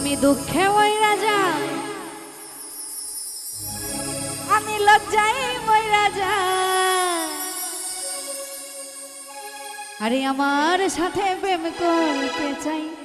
আমি দুঃখে ওই রাজা। আমি লজ্জাই ওই রাজা। আরে আমার সাথে প্রেম করতে চাই।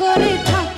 করে থাক।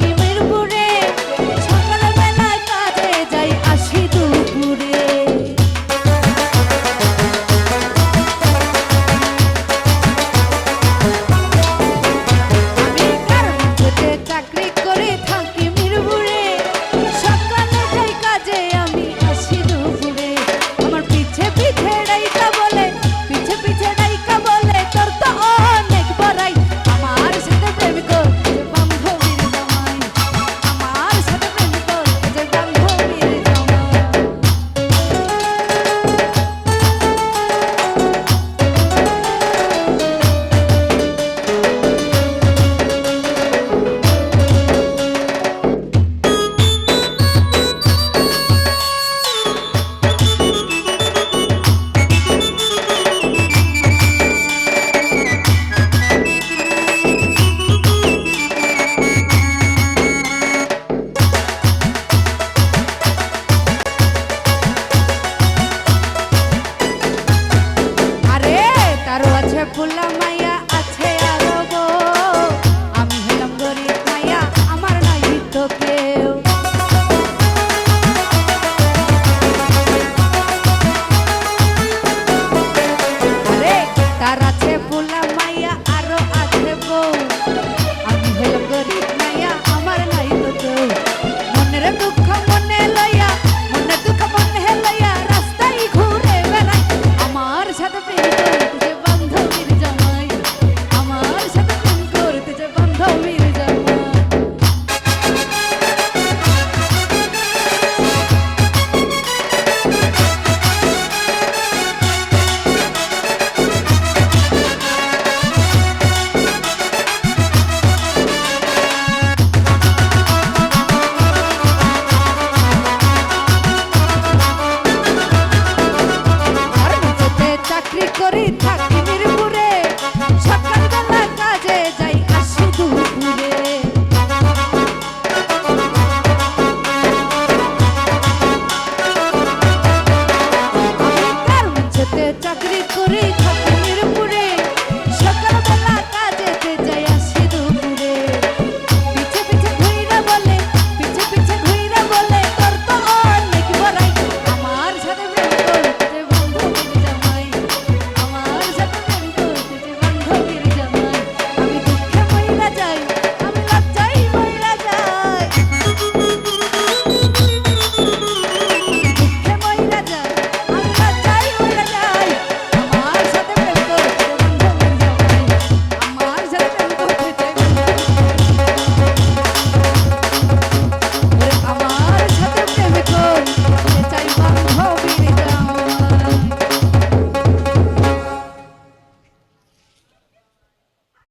চাকরি করি